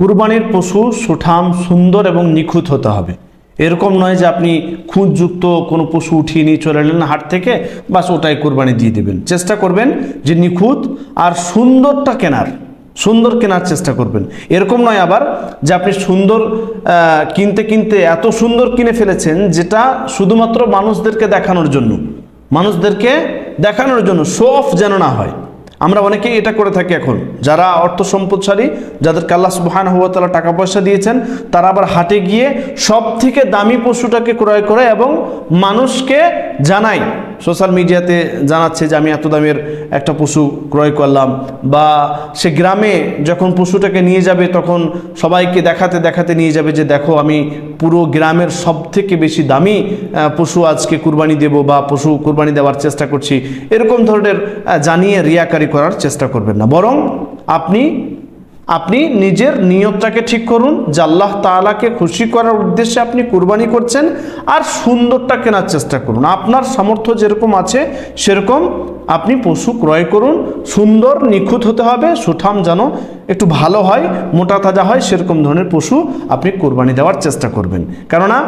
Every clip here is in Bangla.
কুরবানির পশু সুঠাম, সুন্দর এবং নিখুঁত হতে হবে। এরকম নয় যে আপনি খুঁতযুক্ত কোনো পশু উঠিয়ে নিয়ে চলে এলেন হাট থেকে, বাস ওটাই কোরবানি দিয়ে দেবেন। চেষ্টা করবেন যে নিখুঁত আর সুন্দরটা কেনার। সুন্দর কেনার চেষ্টা করবেন। এরকম নয় আবার যে আপনি সুন্দর কিনতে কিনতে এত সুন্দর কিনে ফেলেছেন যেটা শুধুমাত্র মানুষদেরকে দেখানোর জন্য। মানুষদেরকে দেখানোর জন্য। শো অফ যেন না হয়। আমরা অনেকেই এটা করে থাকি এখন। যারা অর্থ সম্পদশালী, যাদেরকে আল্লাহ সুবহান হুয়া টাকা পয়সা দিয়েছেন, তারা আবার হাটে গিয়ে সব থেকে দামি পশুটাকে ক্রয় করে এবং মানুষকে জানায়। সোশ্যাল মিডিয়াতে জানাচ্ছে যে আমি এত দামের একটা পশু ক্রয় করলাম। বা সে গ্রামে যখন পশুটাকে নিয়ে যাবে, তখন সবাইকে দেখাতে দেখাতে নিয়ে যাবে যে, দেখো, আমি পুরো গ্রামের সব থেকে বেশি দামি পশু আজকে কুরবানি দেব বা পশু কুরবানি দেওয়ার চেষ্টা করছি। এরকম ধরনের জানিয়ে রিয়াকারি করার চেষ্টা করবেন না। বরং আপনি আপনি নিজের নিয়তটাকে ঠিক করুন, যে আল্লাহ তাআলাকে খুশি করার উদ্দেশ্যে আপনি কুরবানি করছেন, আর সুন্দরটা কেনার চেষ্টা করুন। আপনার সামর্থ্য যেরকম আছে, সেরকম আপনি পশু ক্রয় করুন। সুন্দর, নিখুঁত হতে হবে, সুঠাম যেন একটু ভালো হয়, মোটা তাজা হয়, সেরকম ধরনের পশু আপনি কোরবানি দেওয়ার চেষ্টা করবেন। কেননা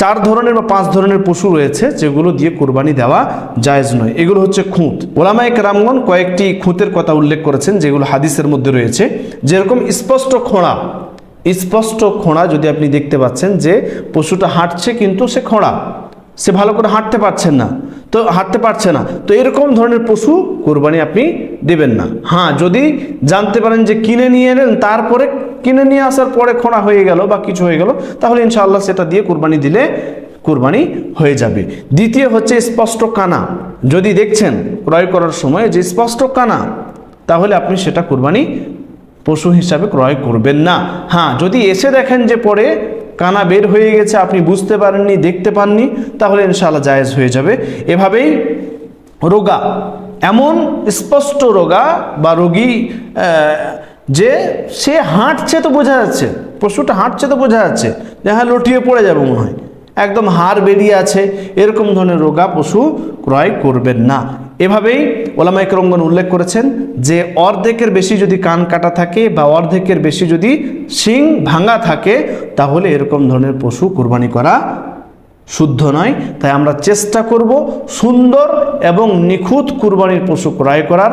চার ধরনের বা পাঁচ ধরনের পশু রয়েছে যেগুলো দিয়ে কোরবানি দেওয়া জায়েজ নয়। এগুলো হচ্ছে খুঁত। ওলামায়ে কেরামগণ কয়েকটি খুঁতের কথা উল্লেখ করেছেন, যেগুলো হাদিসের মধ্যে রয়েছে। যেরকম স্পষ্ট খোঁড়া স্পষ্ট খোঁড়া যদি আপনি দেখতে পাচ্ছেন যে পশুটা হাঁটছে কিন্তু সে খোঁড়া, সে ভালো করে হাঁটতে পারছেন না, তো হাঁটতে পারছে না, তো এরকম ধরনের পশু কোরবানি আপনি দেবেন না। হ্যাঁ যদি জানতে পারেন যে কিনে নিয়ে এলেন, তারপরে কিনে নিয়ে আসার পরে খোঁড়া হয়ে গেল বা কিছু হয়ে গেল, তাহলে ইনশাআল্লাহ সেটা দিয়ে কোরবানি দিলে কোরবানি হয়ে যাবে। দ্বিতীয় হচ্ছে স্পষ্ট কানা। যদি দেখছেন ক্রয় করার সময় যে স্পষ্ট কানা, তাহলে আপনি সেটা কোরবানি পশু হিসাবে ক্রয় করবেন না। হ্যাঁ যদি এসে দেখেন যে পরে কানা বের হয়ে গেছে, আপনি বুঝতে পারেননি, দেখতে পাননি, তাহলে ইনশাআল্লাহ জায়েজ হয়ে যাবে। এভাবেই রোগা, এমন স্পষ্ট রোগা বা রোগী যে সে হাঁটছে তো বোঝা যাচ্ছে, পশুটা হাঁটছে তো বোঝা যাচ্ছে যে হ্যাঁ লটিয়ে পড়ে যাবে মনে হয়। একদম হাড় বেরিয়ে আছে, এরকম ধরনের রোগা পশু ক্রয় করবেন না। এভাবেই ওলামাইক রঙ্গন উল্লেখ করেছেন যে অর্ধেকের বেশি যদি কান কাটা থাকে বা অর্ধেকের বেশি যদি শিং ভাঙা থাকে, তাহলে এরকম ধরনের পশু কোরবানি করা শুদ্ধ নয়। তাই আমরা চেষ্টা করব সুন্দর এবং নিখুঁত কুরবানির পশু ক্রয় করার।